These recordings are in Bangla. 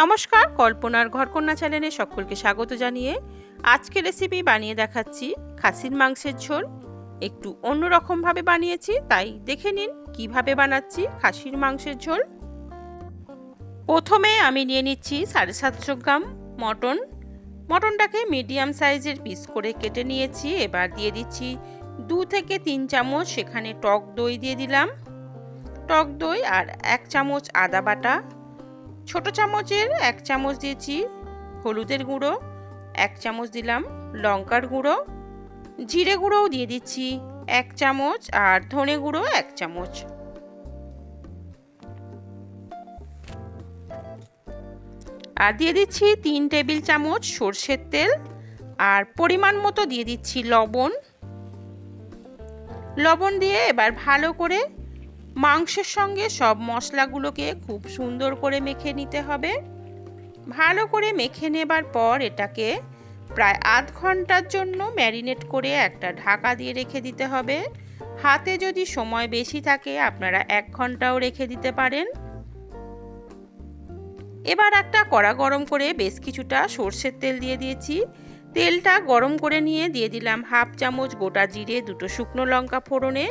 নমস্কার, কল্পনার ঘরকন্যা চ্যানেলে সকলকে স্বাগত জানিয়ে আজকে রেসিপি বানিয়ে দেখাচ্ছি খাসির মাংসের ঝোল। একটু অন্যরকমভাবে বানিয়েছি, তাই দেখে নিন কীভাবে বানাচ্ছি খাসির মাংসের ঝোল। প্রথমে আমি নিয়ে নিচ্ছি সাড়ে সাতশো গ্রাম মটন। মটনটাকে মিডিয়াম সাইজের পিস করে কেটে নিয়েছি, এবার দিয়ে দিচ্ছি দু থেকে তিন চামচ সেখানে টক দই দিয়ে দিলাম। টক দই আর এক চামচ আদা বাটা। ছোট চামচের এক চামচ দিয়েছি হলুদের গুঁড়ো, এক চামচ দিলাম লঙ্কার গুঁড়ো, জিরে গুঁড়োও দিয়ে দিচ্ছি এক চামচ আর ধনে গুঁড়ো এক চামচ। আর দিয়ে দিচ্ছি তিন টেবিল চামচ সর্ষের তেল আর পরিমাণ মতো দিয়ে দিচ্ছি লবণ। লবণ দিয়ে এবার ভালো করে মাংসের সঙ্গে সব মশলাগুলোকে খুব সুন্দর করে মেখে নিতে হবে। ভালো করে মেখে নেবার পর এটাকে প্রায় আধ ঘণ্টার জন্য ম্যারিনেট করে একটা ঢাকা দিয়ে রেখে দিতে হবে। হাতে যদি সময় বেশি থাকে, আপনারা এক ঘন্টাও রেখে দিতে পারেন। এবার একটা কড়া গরম করে বেশ কিছুটা সর্ষের তেল দিয়ে দিয়েছি। তেলটা গরম করে নিয়ে দিয়ে দিলাম হাফ চামচ গোটা জিরে, দুটো শুকনো লঙ্কা ফোড়নে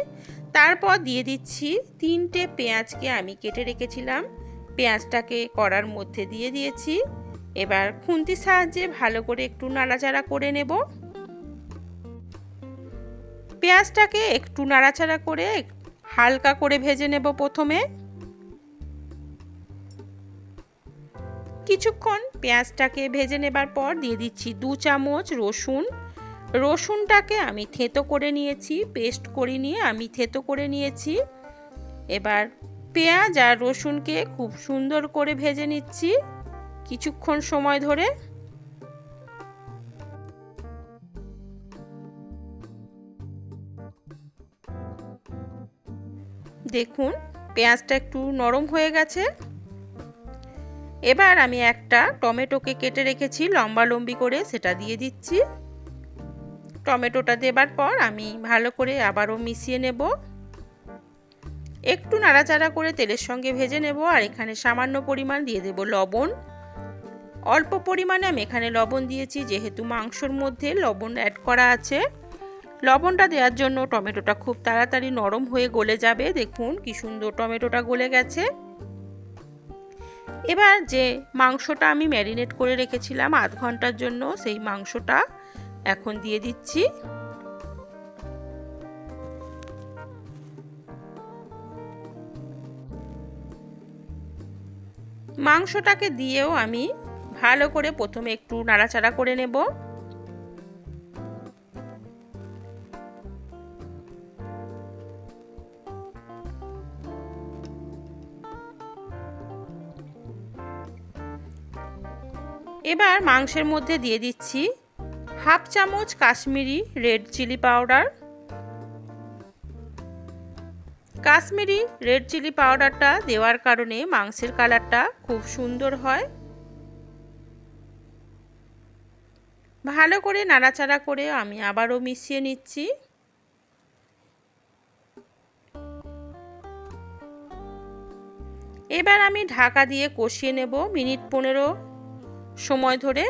তারপর দিয়ে দিচ্ছি তিনটে পেঁয়াজকে আমি কেটে রেখেছিলাম। পেঁয়াজটাকে কড়ার মধ্যে দিয়ে দিয়েছি। এবার খুন্তির সাহায্যে ভালো করে একটু নাড়াচাড়া করে নেব। পেঁয়াজটাকে একটু নাড়াচাড়া করে হালকা করে ভেজে নেব প্রথমে। কিছুক্ষণ পেঁয়াজটাকে ভেজে নেবার পর দিয়ে দিচ্ছি দু চামচ রসুন। রসুনটাকে আমি থেতো করে নিয়েছি, পেস্ট করে নিয়ে আমি থেতো করে নিয়েছি। এবার পেঁয়াজ আর রসুনকে খুব সুন্দর করে ভেজে নিচ্ছি কিছুক্ষণ সময় ধরে। দেখুন, পেঁয়াজটা একটু নরম হয়ে গেছে। এবার আমি একটা টমেটোকে কেটে রেখেছি, লম্বা লম্বি করে সেটা দিয়ে দিচ্ছি। টমেটোটা দেবার পর আমি ভালো করে আবারও মিশিয়ে নেব। একটু নাড়াচাড়া করে তেলের সঙ্গে ভেজে নেব আর এখানে সামান্য পরিমাণ দিয়ে দেব লবণ। অল্প পরিমাণে আমি এখানে লবণ দিয়েছি, যেহেতু মাংসর মধ্যে লবণ অ্যাড করা আছে। লবণটা দেওয়ার জন্য টমেটোটা খুব তাড়াতাড়ি নরম হয়ে গলে যাবে। দেখুন কি সুন্দর টমেটোটা গলে গেছে। এবার যে মাংসটা আমি ম্যারিনেট করে রেখেছিলাম আধ ঘণ্টার জন্য, সেই মাংসটা এখন দিয়ে দিচ্ছি। মাংসটাকে দিয়েও আমি ভালো করে প্রথমে একটু নাড়াচাড়া করে নেব। এবার মাংসের মধ্যে দিয়ে দিচ্ছি হাফ চামচ Kashmiri red chilli powder. Kashmiri red chilli পাউডারটা দেওয়ার কারণে মাংসের কালারটা খুব সুন্দর হয়। ভালো করে নাড়াচাড়া করে আমি আবারও মিশিয়ে নিচ্ছি। এবার আমি ঢাকা দিয়ে কষিয়ে নেব মিনিট পনেরো সময় ধরে।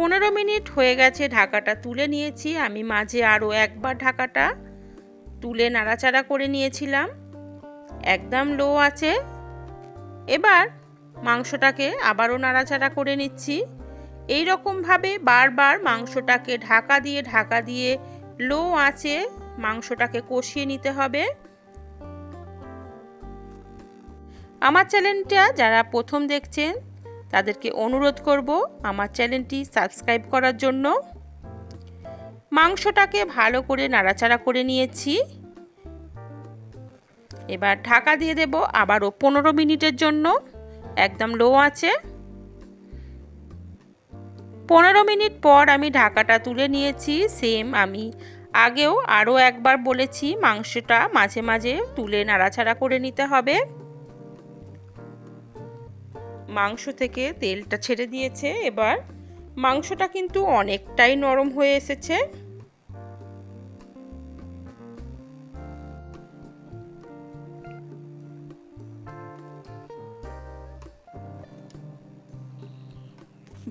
পনেরো মিনিট হয়ে গেছে ঢাকাটা তুলে নিয়েছি। আমি মাঝে আরও একবার ঢাকাটা তুলে নাড়াচাড়া করে নিয়েছিলাম। একদম লো আছে। এবার মাংসটাকে আবারও নাড়াচাড়া করে নিচ্ছি। এই রকমভাবে বারবার মাংসটাকে ঢাকা দিয়ে ঢাকা দিয়ে লো আছে মাংসটাকে কষিয়ে নিতে হবে। আমার চ্যানেলটা যারা প্রথম দেখছেন তাদেরকে অনুরোধ করব আমার চ্যানেলটি সাবস্ক্রাইব করার জন্য। মাংসটাকে ভালো করে নাড়াচাড়া করে নিয়েছি। এবার ঢাকা দিয়ে দেব আবারও পনেরো মিনিটের জন্য। একদম লো আছে। পনেরো মিনিট পর আমি ঢাকাটা তুলে নিয়েছি, সেম আমি আগেও আরও একবার বলেছি মাংসটা মাঝে মাঝে তুলে নাড়াচাড়া করে নিতে হবে। মাংস থেকে তেলটা ছেড়ে দিয়েছে। এবার মাংসটা কিন্তু অনেকটাই নরম হয়ে এসেছে।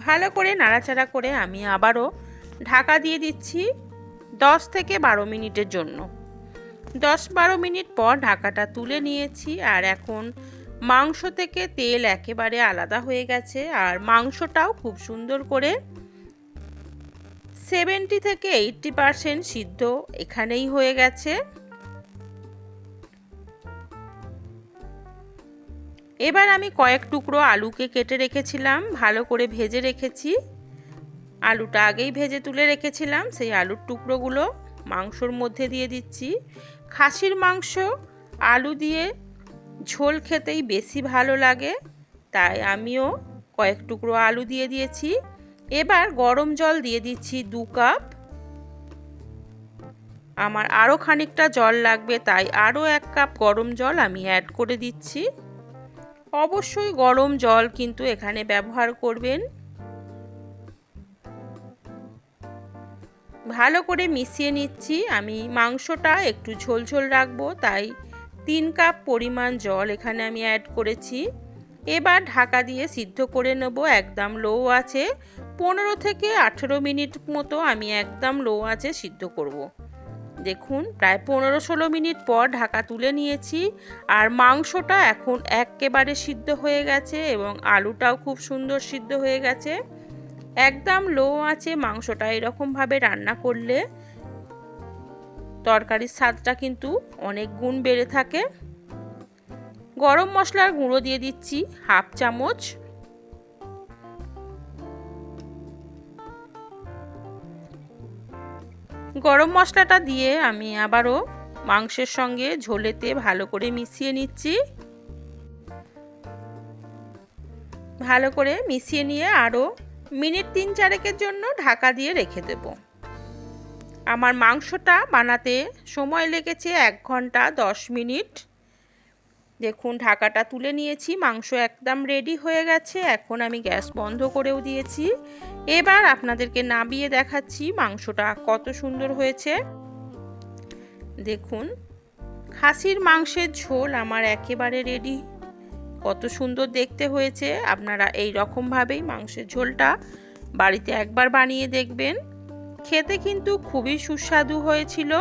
ভালো করে নাড়াচাড়া করে আমি আবারও ঢাকা দিয়ে দিচ্ছি 10 থেকে 12 মিনিটের জন্য। দশ বারো মিনিট পর ঢাকাটা তুলে নিয়েছি আর এখন মাংস থেকে তেল একেবারে আলাদা হয়ে গেছে আর মাংসটাও খুব সুন্দর করে সেভেন্টি থেকে এইটটি পারসেন্ট সিদ্ধ এখানেই হয়ে গেছে। এবার আমি কয়েক টুকরো আলুকে কেটে রেখেছিলাম, ভালো করে ভেজে রেখেছি। আলুটা আগেই ভেজে তুলে রেখেছিলাম, সেই আলুর টুকরোগুলো মাংসর মধ্যে দিয়ে দিচ্ছি। খাসির মাংস, আলু দিয়ে ঝোল খেতেই বেশি ভালো লাগে, তাই আমিও কয়েক টুকরো আলু দিয়ে দিয়েছি। এবার গরম জল দিয়ে দিচ্ছি দু কাপ। আমার আরও খানিকটা জল লাগবে, তাই আরও এক কাপ গরম জল আমি অ্যাড করে দিচ্ছি। অবশ্যই গরম জল কিন্তু এখানে ব্যবহার করবেন। ভালো করে মিশিয়ে নিচ্ছি। আমি মাংসটা একটু ঝোলঝোল রাখব, তাই তিন কাপ পরিমাণ জল এখানে আমি অ্যাড করেছি। এবার ঢাকা দিয়ে সিদ্ধ করে নেব, একদম লো আছে। পনেরো থেকে আঠেরো মিনিট মতো আমি একদম লো আছে সিদ্ধ করব। দেখুন, প্রায় পনেরো ষোলো মিনিট পর ঢাকা তুলে নিয়েছি। আর মাংসটা এখন একেবারে সিদ্ধ হয়ে গেছে এবং আলুটাও খুব সুন্দর সিদ্ধ হয়ে গেছে। একদম লো আছে মাংসটা এরকমভাবে রান্না করলে। তরকারির স্বাদটা কিন্তু অনেক গুণ বেড়ে থাকে। গরম মশলার গুঁড়ো দিয়ে দিচ্ছি হাফ চামচ। গরম মশলাটা দিয়ে আমি আবারও মাংসের সঙ্গে ঝোলেতে ভালো করে মিশিয়ে নিচ্ছি। ভালো করে মিশিয়ে নিয়ে আরও মিনিট তিন চারেকের জন্য ঢাকা দিয়ে রেখে দেব। আমার মাংসটা বানাতে সময় লেগেছে এক ঘণ্টা দশ মিনিট। দেখুন, ঢাকাটা তুলে নিয়েছি, মাংস একদম রেডি হয়ে গেছে। এখন আমি গ্যাস বন্ধ করেও দিয়েছি। এবার আপনাদেরকে নাবিয়ে দেখাচ্ছি মাংসটা কত সুন্দর হয়েছে। দেখুন, খাসির মাংসের ঝোল আমার একেবারে রেডি কত সুন্দর দেখতে হয়েছে। আপনারা এই রকমভাবেই মাংসের ঝোলটা বাড়িতে একবার বানিয়ে দেখবেন। খেতে কিন্তু খুবই সুস্বাদু হয়েছিল।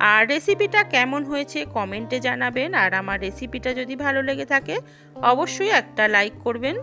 আর রেসিপিটা কেমন হয়েছে কমেন্টে জানাবেন। আর আমার রেসিপিটা যদি ভালো লেগে থাকে, অবশ্যই একটা লাইক করবেন।